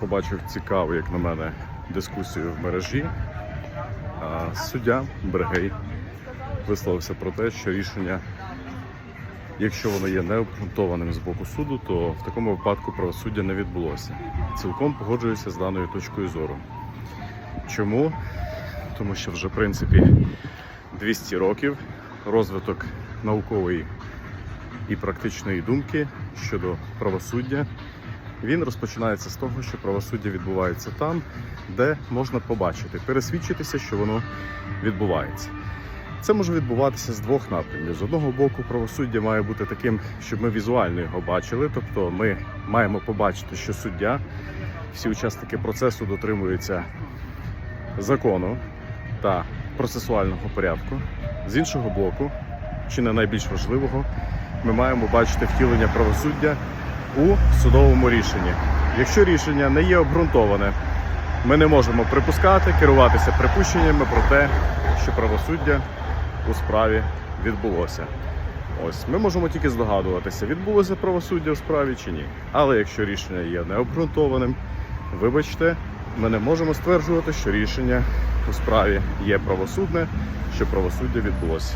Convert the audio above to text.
побачив цікаву, як на мене, дискусію в мережі. Суддя Бергей висловився про те, що рішення, якщо воно є необґрунтованим з боку суду, то в такому випадку правосуддя не відбулося. Цілком погоджуюся з даною точкою зору. Чому? Тому що вже в принципі 200 років розвиток наукової і практичної думки щодо правосуддя. Він розпочинається з того, що правосуддя відбувається там, де можна побачити, пересвідчитися, що воно відбувається. Це може відбуватися з двох напрямів. З одного боку, правосуддя має бути таким, щоб ми візуально його бачили, тобто ми маємо побачити, що суддя, всі учасники процесу дотримуються закону та процесуального порядку. З іншого боку, чи не найбільш важливого, ми маємо бачити втілення правосуддя у судовому рішенні. Якщо рішення не є обґрунтоване, ми не можемо припускати, керуватися припущеннями про те, що правосуддя у справі відбулося. Ось ми можемо тільки здогадуватися, відбулося правосуддя у справі чи ні. Але якщо рішення є необґрунтованим, вибачте, ми не можемо стверджувати, що рішення у справі є правосудне, що правосуддя відбулося.